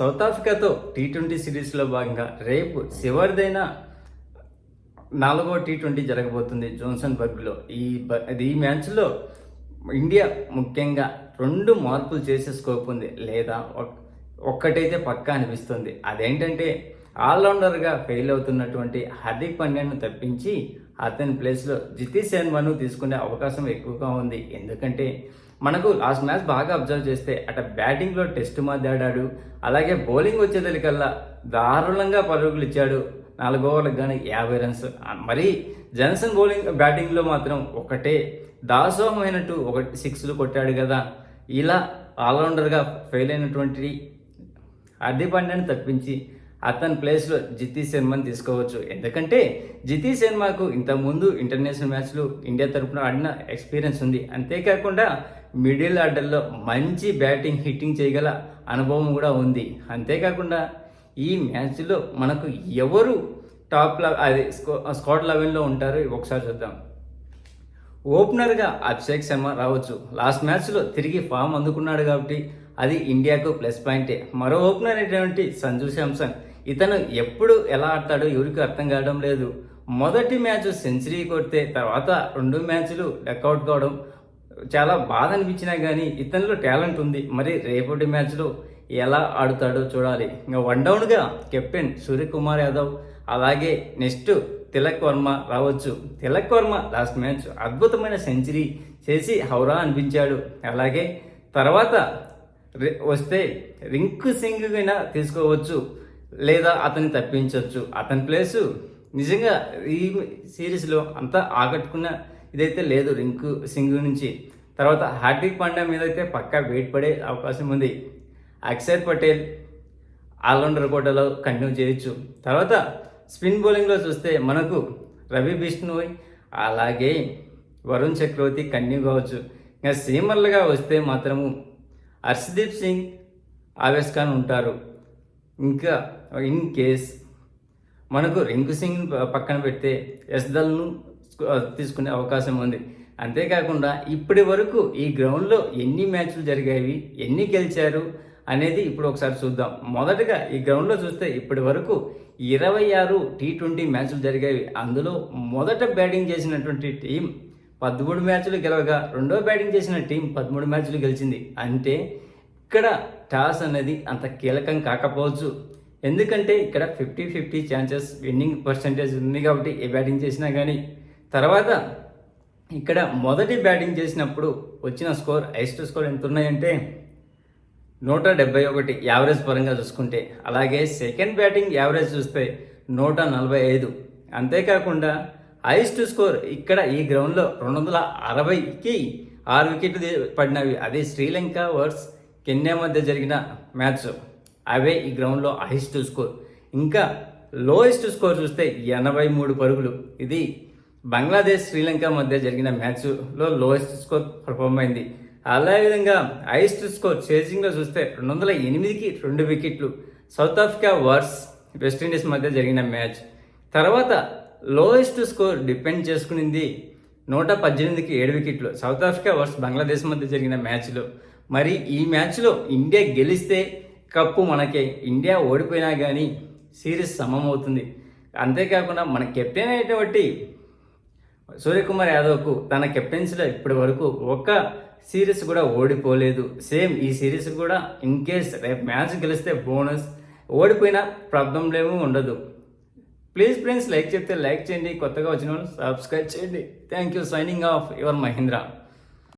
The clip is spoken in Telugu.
సౌత్ ఆఫ్రికాతో టీ ట్వంటీ సిరీస్లో భాగంగా రేపు చివరిదైన నాలుగో టీ ట్వంటీ జరగబోతుంది జోన్సన్ బర్గ్లో ఈ బ- ఈ మ్యాచ్లో ఇండియా ముఖ్యంగా రెండు మార్పులు చేసే స్కోప్ ఉంది. లేదా ఒక్కటైతే పక్కా అనిపిస్తుంది. అదేంటంటే ఆల్రౌండర్గా ఫెయిల్ అవుతున్నటువంటి హార్దిక్ పాండ్యాను తప్పించి అతని ప్లేస్లో జితీష్ శర్మను తీసుకునే అవకాశం ఎక్కువగా ఉంది. ఎందుకంటే మనకు లాస్ట్ మ్యాచ్ బాగా అబ్జర్వ్ చేస్తే అట బ్యాటింగ్లో టెస్ట్ మాట్లాడాడు. అలాగే బౌలింగ్ వచ్చేదలికల్లా దారుణంగా పరుగులు ఇచ్చాడు. నాలుగు ఓవర్లకు కానీ యాభై రన్స్. మరి జన్సన్ బౌలింగ్ బ్యాటింగ్లో మాత్రం ఒకటే. దాసోహమైనట్టు ఒకటి సిక్స్లు కొట్టాడు కదా. ఇలా ఆల్రౌండర్గా ఫెయిల్ అయినటువంటి హార్దిక్ పాండ్యాని తప్పించి అతని ప్లేస్లో జితి శర్మని తీసుకోవచ్చు. ఎందుకంటే జితి శర్మకు ఇంతకుముందు ఇంటర్నేషనల్ మ్యాచ్లు ఇండియా తరపున ఆడిన ఎక్స్పీరియన్స్ ఉంది. అంతేకాకుండా మిడిల్ ఆర్డర్లో మంచి బ్యాటింగ్ హిట్టింగ్ చేయగల అనుభవం కూడా ఉంది. అంతేకాకుండా ఈ మ్యాచ్లో మనకు ఎవరు టాప్ అది స్కో స్కాట్ లెవెల్లో ఉంటారో ఒకసారి చూద్దాం. ఓపెనర్గా అభిషేక్ శర్మ రావచ్చు. లాస్ట్ మ్యాచ్లో తిరిగి ఫామ్ అందుకున్నాడు కాబట్టి అది ఇండియాకు ప్లస్ పాయింటే. మరో ఓపెనర్ అయినటువంటి సంజు శాంసంగ్ ఇతను ఎప్పుడు ఎలా ఆడతాడో ఎవరికి అర్థం కావడం లేదు. మొదటి మ్యాచ్ సెంచరీ కొడితే తర్వాత రెండు మ్యాచ్లు డక్అవుట్ కావడం చాలా బాధ అనిపించినా కానీ ఇతనిలో టాలెంట్ ఉంది. మరి రేపటి మ్యాచ్లో ఎలా ఆడుతాడో చూడాలి. ఇంకా వన్ డౌన్గా కెప్టెన్ సూర్యకుమార్ యాదవ్ అలాగే నెక్స్ట్ తిలక్ వర్మ రావచ్చు. తిలక్ వర్మ లాస్ట్ మ్యాచ్ అద్భుతమైన సెంచరీ చేసి హౌరా అనిపించాడు. అలాగే తర్వాత రి- వస్తే రింకు సింగ్ అయినా తీసుకోవచ్చు. లేదా అతన్ని తప్పించవచ్చు అతని ప్లేసు నిజంగా ఈ సిరీస్లో అంత ఆకట్టుకున్న ఇదైతే లేదు. రింకు సింగ్ నుంచి. తర్వాత హార్దిక్ పాండ్యా మీద అయితే పక్కా వెయిట్ పడే అవకాశం ఉంది. అక్షర్ పటేల్ ఆల్రౌండర్ కోటలో కంటిన్యూ చేయొచ్చు. తర్వాత స్పిన్ బౌలింగ్లో చూస్తే మనకు రవి బిష్ణోయ్ అలాగే వరుణ్ చక్రవర్తి కంటిన్యూ కావచ్చు. ఇంకా సీమర్లుగా వస్తే మాత్రము హర్షదీప్ సింగ్ ఆవేశ్ ఖాన్ ఉంటారు. ఇంకా ఇన్ కేస్ మనకు రింకు సింగ్ పక్కన పెడితే ఎస్దల్ను తీసుకునే అవకాశం ఉంది. అంతేకాకుండా ఇప్పటి వరకు ఈ గ్రౌండ్లో ఎన్ని మ్యాచ్లు జరిగాయి ఎన్ని గెలిచారు అనేది ఇప్పుడు ఒకసారి చూద్దాం. మొదటగా ఈ గ్రౌండ్లో చూస్తే ఇప్పటి వరకు ఇరవై ఆరు టీ ట్వంటీ మ్యాచ్లు జరిగాయి. అందులో మొదట బ్యాటింగ్ చేసినటువంటి టీం పదమూడు మ్యాచ్లు గెలవగా రెండో బ్యాటింగ్ చేసిన టీం పదమూడు మ్యాచ్లు గెలిచింది. అంటే ఇక్కడ టాస్ అనేది అంత కీలకం కాకపోవచ్చు. ఎందుకంటే ఇక్కడ fifty fifty chances winning percentage ఉంది కాబట్టి ఏ బ్యాటింగ్ చేసినా కానీ తర్వాత ఇక్కడ మొదటి బ్యాటింగ్ చేసినప్పుడు వచ్చిన స్కోర్ హైస్ట్ స్కోర్ ఎంత ఉన్నాయంటే నూట డెబ్బై ఒకటి యావరేజ్ పరంగా చూసుకుంటే. అలాగే సెకండ్ బ్యాటింగ్ యావరేజ్ చూస్తే నూట నలభై ఐదు. అంతేకాకుండా హైయెస్ట్ స్కోర్ ఇక్కడ ఈ గ్రౌండ్లో రెండు వందల అరవైకి ఆరు వికెట్లు పడినవి. అదే శ్రీలంక వర్స్ కెన్యా మధ్య జరిగిన మ్యాచ్ అవే ఈ గ్రౌండ్లో హైయెస్ట్ స్కోర్. ఇంకా లోయెస్ట్ స్కోర్ చూస్తే ఎనభై మూడు పరుగులు. ఇది బంగ్లాదేశ్ శ్రీలంక మధ్య జరిగిన మ్యాచ్లో లోయెస్ట్ స్కోర్ పర్ఫామ్ అయింది. అదేవిధంగా హైయెస్ట్ స్కోర్ చేసింగ్లో చూస్తే రెండు వందల ఎనిమిదికి రెండు వికెట్లు. సౌత్ ఆఫ్రికా వర్స్ వెస్టిండీస్ మధ్య జరిగిన మ్యాచ్. తర్వాత లోయెస్ట్ స్కోర్ డిపెండ్ చేసుకునింది నూట పద్దెనిమిదికి ఏడు వికెట్లు. సౌత్ ఆఫ్రికా వర్స్ బంగ్లాదేశ్ మధ్య జరిగిన మ్యాచ్లో మరి ఈ మ్యాచ్లో ఇండియా గెలిస్తే కప్పు మనకే. ఇండియా ఓడిపోయినా కానీ సిరీస్ సమమవుతుంది. అంతేకాకుండా మన కెప్టెన్ అయినటువంటి సూర్యకుమార్ యాదవ్కు తన కెప్టెన్సీలో ఇప్పటి వరకు ఒక్క సిరీస్ కూడా ఓడిపోలేదు. సేమ్ ఈ సిరీస్ కూడా ఇన్ కేస్ రేపు మ్యాచ్ గెలిస్తే బోనస్. ఓడిపోయినా ప్రాబ్లం ఏమీ ఉండదు. ప్లీజ్ ఫ్రెండ్స్ లైక్ చెప్తే లైక్ చేయండి. కొత్తగా వచ్చిన వాళ్ళు సబ్స్క్రైబ్ చేయండి. Thank you. Signing off your Mahindra.